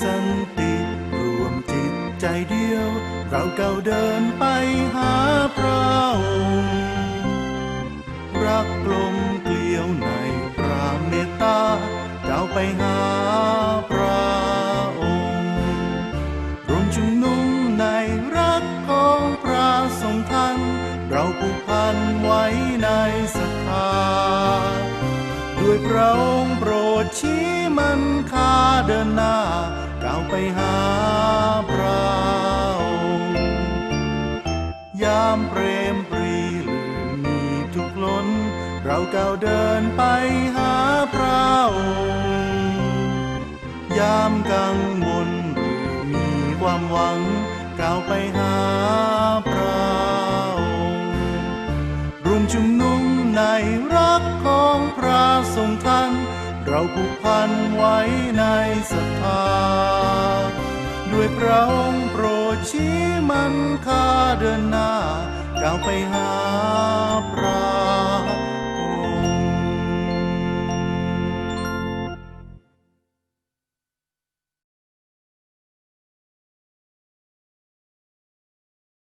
สันติรวมจิตใจเดียว เราเก่าเดินไปหาพระองค์รักกลมเกลียวในพระเมตตาเก่าไปหาพระองค์รวมชุมนุมในรักของพระสงฆ์ท่านเราผูกพันไว้ในศรัทธาด้วยพระองค์โปรดชี้ ไปหาพระองค์ยามเปรมปรีหรือมีทุกข์ล้น เราก้าวเดินไปหาพระองค์ยามกังวลหรือมีความหวังก้าวไปหาพระองค์รวมชุมนุมในรักของพระทรงท่านเราผูกพันไว้ในศรัทธา วยพระองค์โปรดชี้มันคาเดินหน้าก้าวไปหาพระ